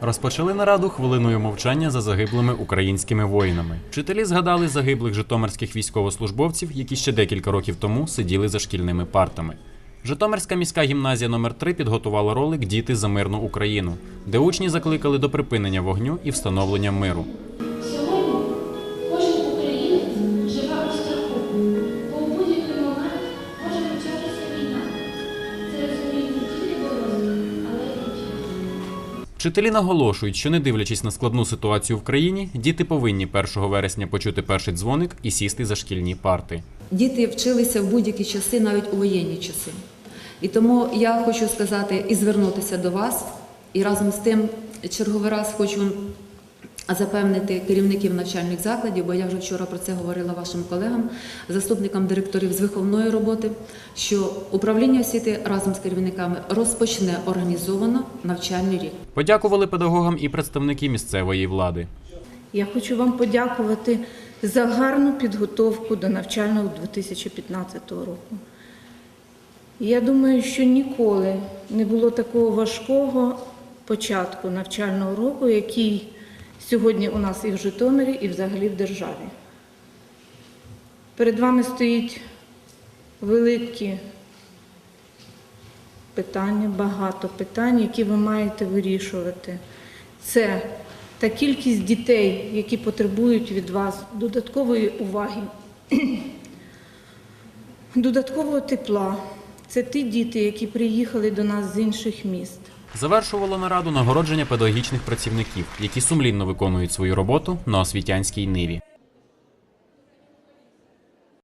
Розпочали нараду хвилиною мовчання за загиблими українськими воїнами. Вчителі згадали загиблих житомирських військовослужбовців, які ще декілька років тому сиділи за шкільними партами. Житомирська міська гімназія номер 3 підготувала ролик Діти за мирну Україну, де учні закликали до припинення вогню і встановлення миру. Вчителі наголошують, що не дивлячись на складну ситуацію в країні, діти повинні 1 вересня почути перший дзвоник і сісти за шкільні парти. Діти вчилися в будь-які часи, навіть у воєнні часи. І тому я хочу сказати і звернутися до вас, і разом з тим черговий раз хочу запевнити керівників навчальних закладів, бо я вже вчора про це говорила вашим колегам, заступникам директорів з виховної роботи, що управління освіти разом з керівниками розпочне організовано навчальний рік. Подякували педагогам і представники місцевої влади. Я хочу вам подякувати за гарну підготовку до навчального 2015 року. Я думаю, що ніколи не було такого важкого початку навчального року, який сьогодні у нас і в Житомирі, і взагалі в державі. Перед вами стоїть великі питання, багато питань, які ви маєте вирішувати. Це та кількість дітей, які потребують від вас додаткової уваги, додаткового тепла. Це ті діти, які приїхали до нас з інших міст. Завершувало нараду нагородження педагогічних працівників, які сумлінно виконують свою роботу на освітянській ниві.